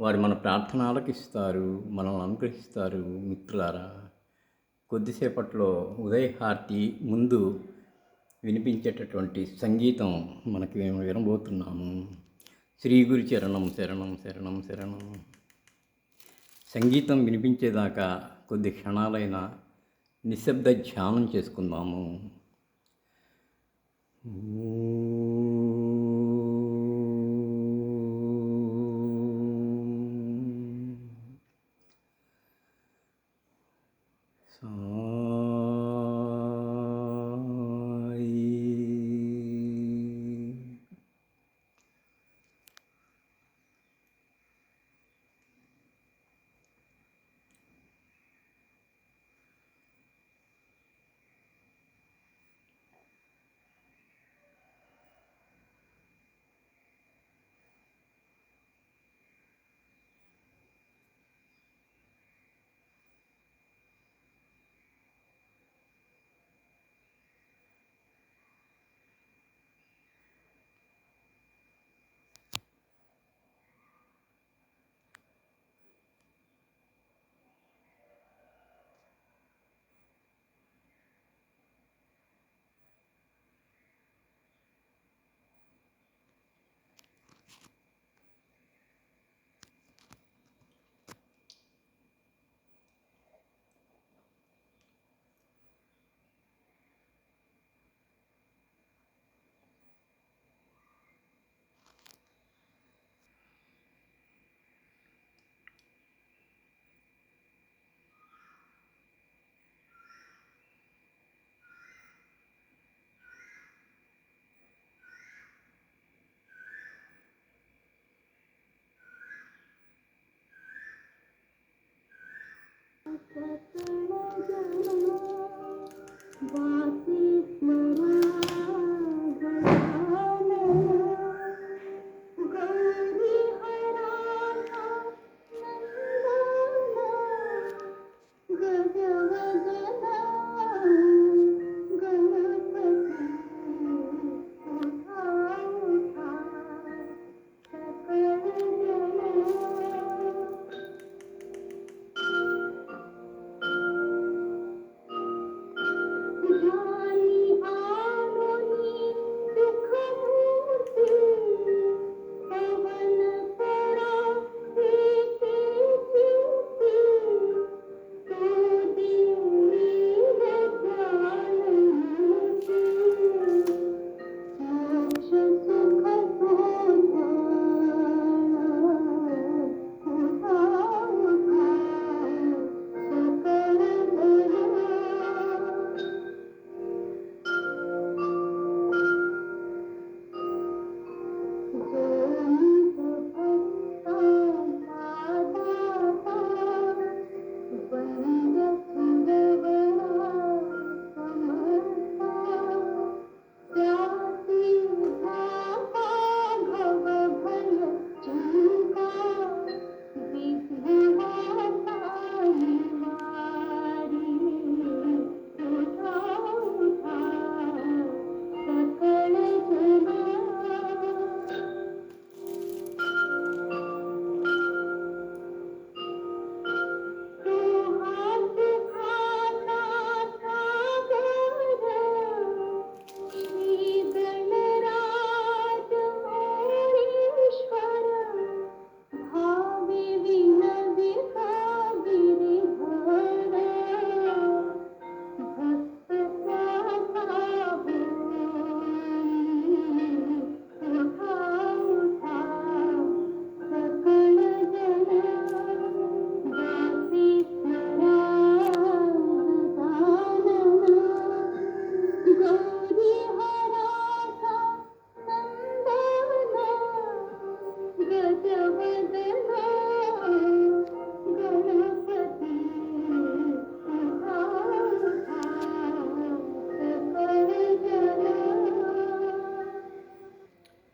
వారు మన ప్రార్థన ఆలకిస్తారు మనల్ని అనుగ్రహిస్తారు మిత్రులారా. కొద్దిసేపట్లో ఉదయహార్తి ముందు వినిపించేటటువంటి సంగీతం మనకి మేము వినబోతున్నాము. శ్రీ గురి చరణం శరణం శరణం శరణం. సంగీతం వినిపించేదాకా కొద్ది క్షణాలైన నిశ్శబ్ద ధ్యానం చేసుకుందాము.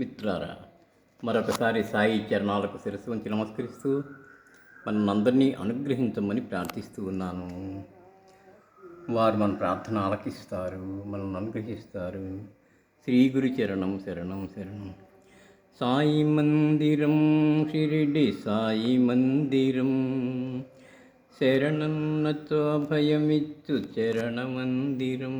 మిత్రులారా మరొకసారి సాయి చరణాలకు శిరస్సు వంచి నమస్కరిస్తూ మనందరినీ అనుగ్రహించమని ప్రార్థిస్తూ ఉన్నాను. వారు మన ప్రార్థన ఆలకిస్తారు మనల్ని అనుగ్రహిస్తారు. శ్రీ గురు చరణం శరణం శరణం. సాయి మందిరం షిరిడి సాయి మందిరం. శరణన్నతో అభయమిచ్చు చరణ మందిరం.